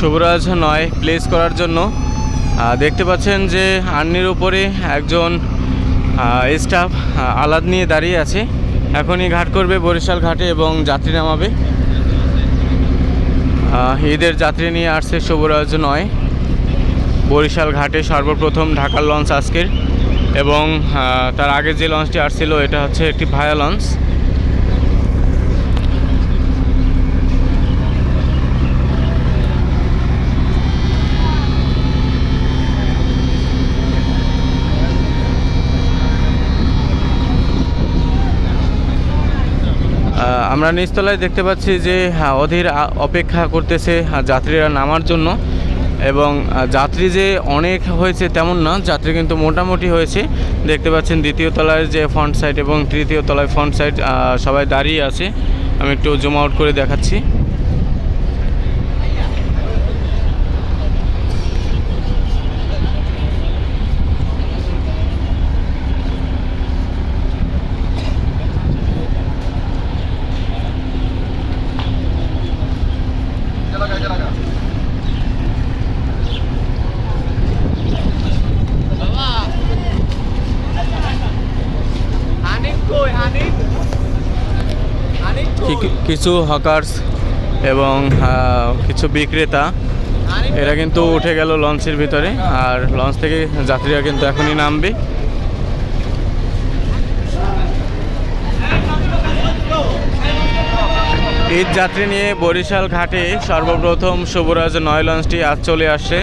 শুভরাজ নয় প্লেস করার জন্য। দেখতে পাচ্ছেন যে আর্নির উপরে একজন স্টাফ আলাদ নিয়ে দাঁড়িয়ে আছে। এখনই ঘাট করবে বরিশাল ঘাটে এবং যাত্রী নামাবে। ঈদের যাত্রী নিয়ে আসছে শুভরাজ নয়। বরিশাল ঘাটে সর্বপ্রথম ঢাকার লঞ্চ আজকের। এবং তার আগে যে লঞ্চটি আসছিল, এটা হচ্ছে একটি ভায়া লঞ্চ। আমরা নিচতলায় দেখতে পাচ্ছি যে অধীর অপেক্ষা করতেছে যাত্রীরা নামার জন্য। এবং যাত্রী যে অনেক হয়েছে তেমন না, যাত্রী কিন্তু মোটামুটি হয়েছে। দেখতে পাচ্ছেন দ্বিতীয় তলায় যে ফ্রন্ট সাইড এবং তৃতীয় তলায় ফ্রন্ট সাইড সবাই দাঁড়িয়ে আছে। আমি একটু জুম আউট করে দেখাচ্ছি কি- কি- কিছু হকার্স এবং কিছু বিক্রেতা, এরা কিন্তু উঠে গেল লঞ্চের ভিতরে। আর লঞ্চ থেকে যাত্রীরা কিন্তু এখনই নামবে। ঈদ যাত্রী নিয়ে বরিশাল ঘাটে সর্বপ্রথম শুভরাজ নয় লঞ্চটি আজ চলে আসছে।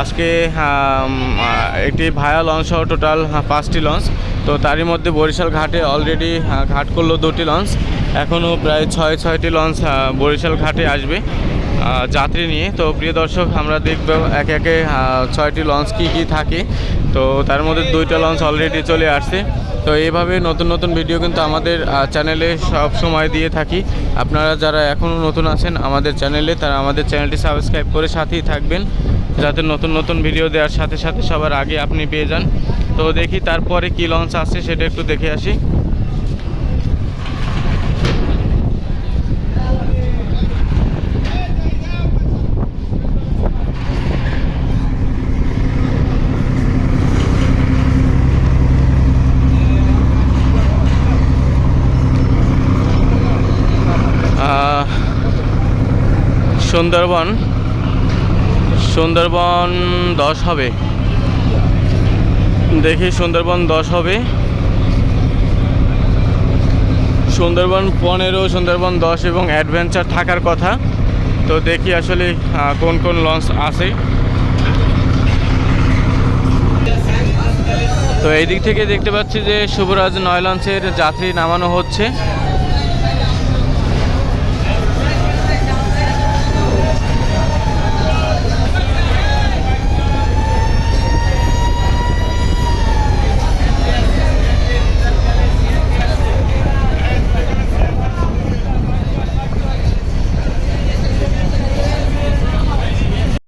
আজকে একটি ভায়া লঞ্চ সহ টোটাল পাঁচটি লঞ্চ। তো তারই মধ্যে বরিশাল ঘাটে অলরেডি ঘাট করল দুটি লঞ্চ। এখনও প্রায় ছয়, ছয়টি লঞ্চ বরিশাল ঘাটে আসবে যাত্রী নিয়ে। তো প্রিয় দর্শক, আমরা দেখব একে একে ছয়টি লঞ্চ কী কী থাকে। তো তার মধ্যে দুইটা লঞ্চ অলরেডি চলে আসছে। তো এইভাবে নতুন নতুন ভিডিও কিন্তু আমাদের চ্যানেলে সব সময় দিয়ে থাকি। আপনারা যারা এখনও নতুন আছেন আমাদের চ্যানেলে তারা আমাদের চ্যানেলটি সাবস্ক্রাইব করে সাথেই থাকবেন। যাতে নতুন নতুন ভিডিও দেওয়ার সাথে সাথে সবার আগে আপনি পেয়ে যান। তো দেখি তারপরে কি লঞ্চ আসছে সেটা একটু দেখে আসি। সুন্দরবন। সুন্দরবন দশ হবে। দেখি সুন্দরবন দশ হবে। সুন্দরবন পনেরো, সুন্দরবন দশ এবং অ্যাডভেঞ্চার থাকার কথা। তো দেখি আসলে কোন কোন লঞ্চ আছে। তো এই দিক থেকে দেখতে পাচ্ছি যে শুভরাজ নয় লঞ্চের যাত্রী নামানো হচ্ছে।